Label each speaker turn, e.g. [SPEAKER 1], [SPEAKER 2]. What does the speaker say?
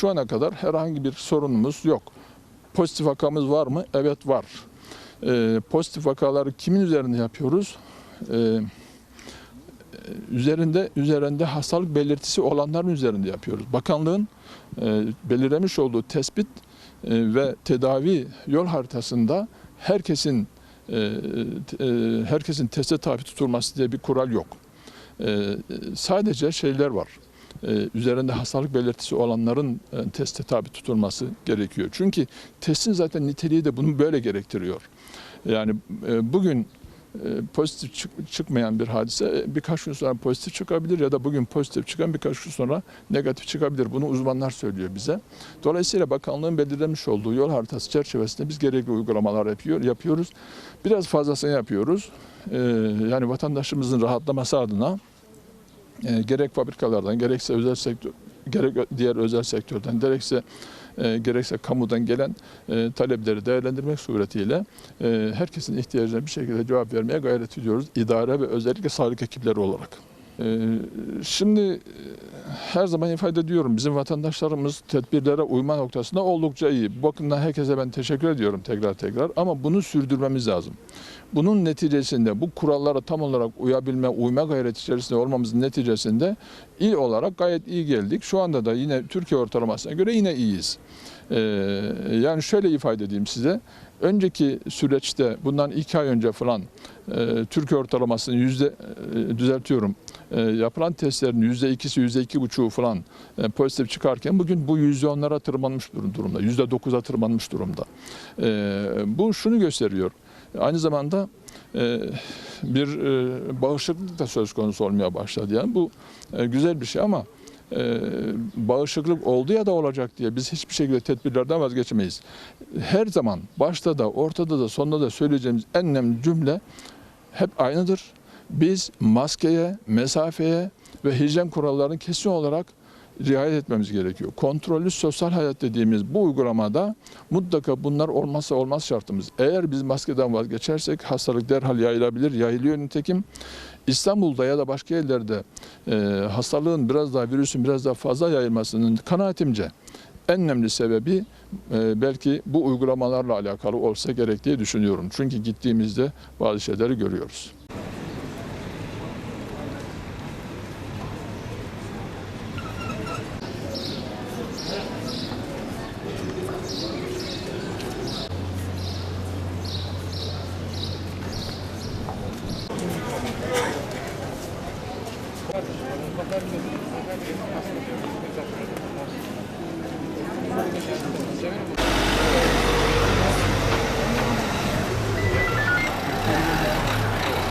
[SPEAKER 1] Şu ana kadar herhangi bir sorunumuz yok. Pozitif vakamız var mı? Evet var. Ee, pozitif vakaları kimin üzerinde yapıyoruz? Ee, üzerinde üzerinde hastalık belirtisi olanların üzerinde yapıyoruz. Bakanlığın e, belirlemiş olduğu tespit e, ve tedavi yol haritasında herkesin e, e, herkesin teste tabi tutulması diye bir kural yok. E, sadece şeyler var. E, üzerinde hastalık belirtisi olanların e, teste tabi tutulması gerekiyor. Çünkü testin zaten niteliği de bunu böyle gerektiriyor. Yani e, bugün pozitif çık- çıkmayan bir hadise birkaç gün sonra pozitif çıkabilir ya da bugün pozitif çıkan birkaç gün sonra negatif çıkabilir. Bunu uzmanlar söylüyor bize. Dolayısıyla bakanlığın belirlemiş olduğu yol haritası çerçevesinde biz gerekli uygulamalar yapıyor, yapıyoruz. Biraz fazlasını yapıyoruz. Yani vatandaşımızın rahatlaması adına e, gerek fabrikalardan gerekse özel sektör gerek diğer özel sektörden gerekse e, gerekse kamudan gelen e, talepleri değerlendirmek suretiyle e, herkesin ihtiyacına bir şekilde cevap vermeye gayret ediyoruz. İdare ve özellikle sağlık ekipleri olarak. E, şimdi her zaman ifade ediyorum bizim vatandaşlarımız tedbirlere uyma noktasında oldukça iyi. Bu bakımdan herkese ben teşekkür ediyorum tekrar tekrar ama bunu sürdürmemiz lazım. Bunun neticesinde bu kurallara tam olarak uyabilme, uyma gayreti içerisinde olmamızın neticesinde il olarak gayet iyi geldik. Şu anda da yine Türkiye ortalamasına göre yine iyiyiz. Ee, yani şöyle ifade edeyim size. Önceki süreçte bundan iki ay önce falan e, Türkiye ortalamasını yüzde e, düzeltiyorum. E, yapılan testlerin yüzde ikisi, yüzde iki buçuğu falan e, pozitif çıkarken bugün bu yüzde onlara tırmanmış dur- durumda. Yüzde dokuza tırmanmış durumda. E, bu şunu gösteriyor. Aynı zamanda e, bir e, bağışıklık da söz konusu olmaya başladı. Yani bu e, güzel bir şey ama e, bağışıklık oldu ya da olacak diye biz hiçbir şekilde tedbirlerden vazgeçemeyiz. Her zaman başta da ortada da sonunda da söyleyeceğimiz en önemli cümle hep aynıdır. Biz maskeye, mesafeye ve hijyen kurallarını kesin olarak riayet etmemiz gerekiyor. Kontrollü sosyal hayat dediğimiz bu uygulamada mutlaka bunlar olmazsa olmaz şartımız. Eğer biz maskeden vazgeçersek hastalık derhal yayılabilir, yayılıyor nitekim. İstanbul'da ya da başka yerlerde e, hastalığın biraz daha, virüsün biraz daha fazla yayılmasının kanaatimce en önemli sebebi e, belki bu uygulamalarla alakalı olsa gerek diye düşünüyorum. Çünkü gittiğimizde bazı şeyleri görüyoruz. Thank you.